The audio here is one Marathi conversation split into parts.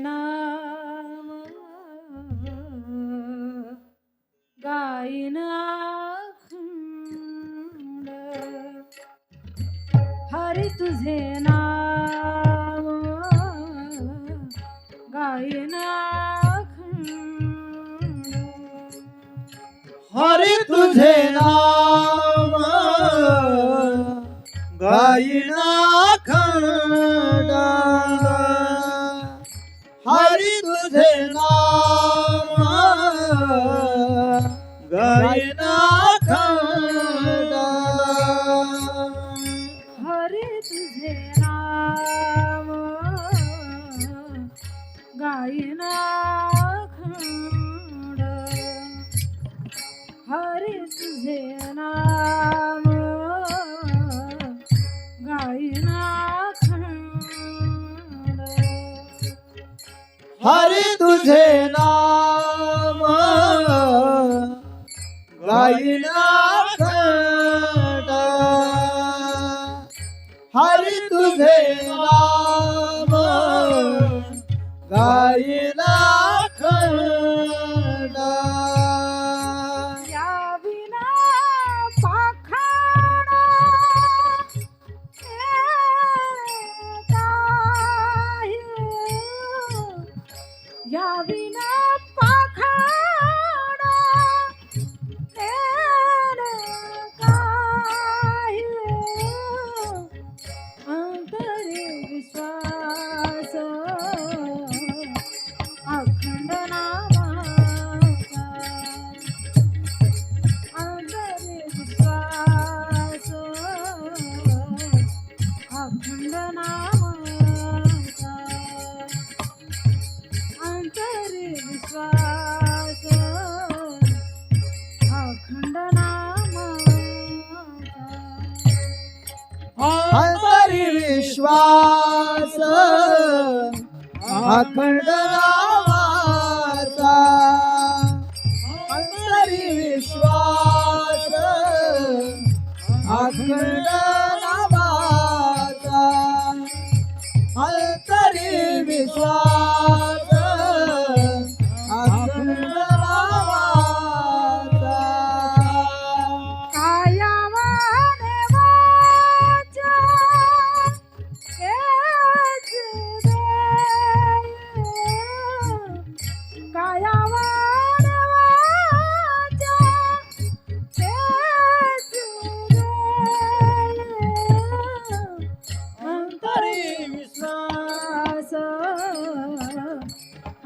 नाम. गायन अखंड हरी तुझे नाम. गायन अखंड हरी तुझे नाम. हरी तुझे नाम. गायना खंड. हरे तुझे नाम गायना खंड तुझे नाम. हरी तुझे नाम गाईना खंड. हरी तुझे नाम अखंड नामाचा अंतरी विश्वास. अखंड नामाचा अंतरी विश्वास.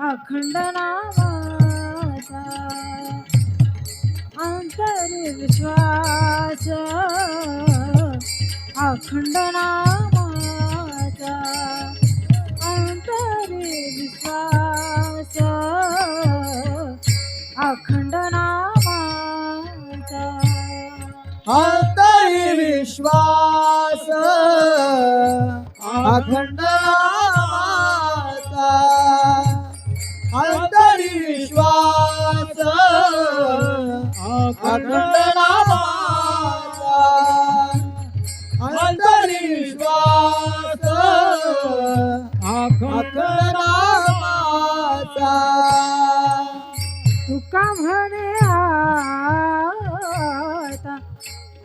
अखंड नामाचा अंतरी विश्वास अखंड नामाचा अंतरी विश्वास अखंड नामाचा अंतरी विश्वास अखंड अखंड नामाचा तुका म्हणे आता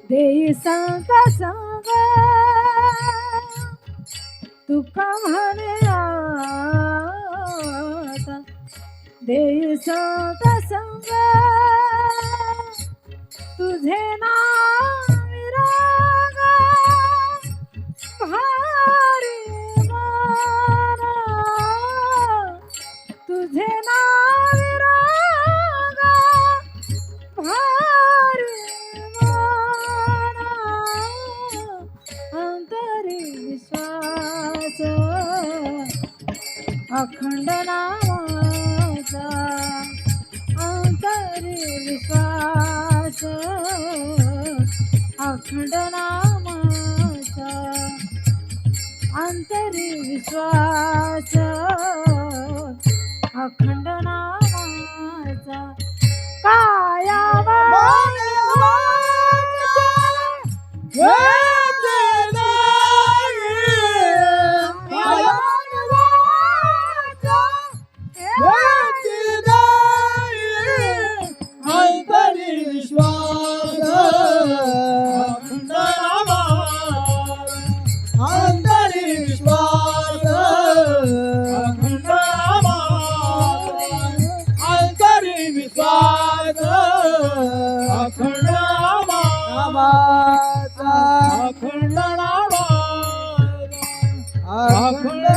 देई संत संग. तुका म्हणे आता देई संत संग तुझे नाव राग भारी माना तुझे नाव रागा भारी अंतरी विश्वास अखंड ना अखंड नामाचा अंतरी विश्वास. अखंड नामाचा अखंड अखंड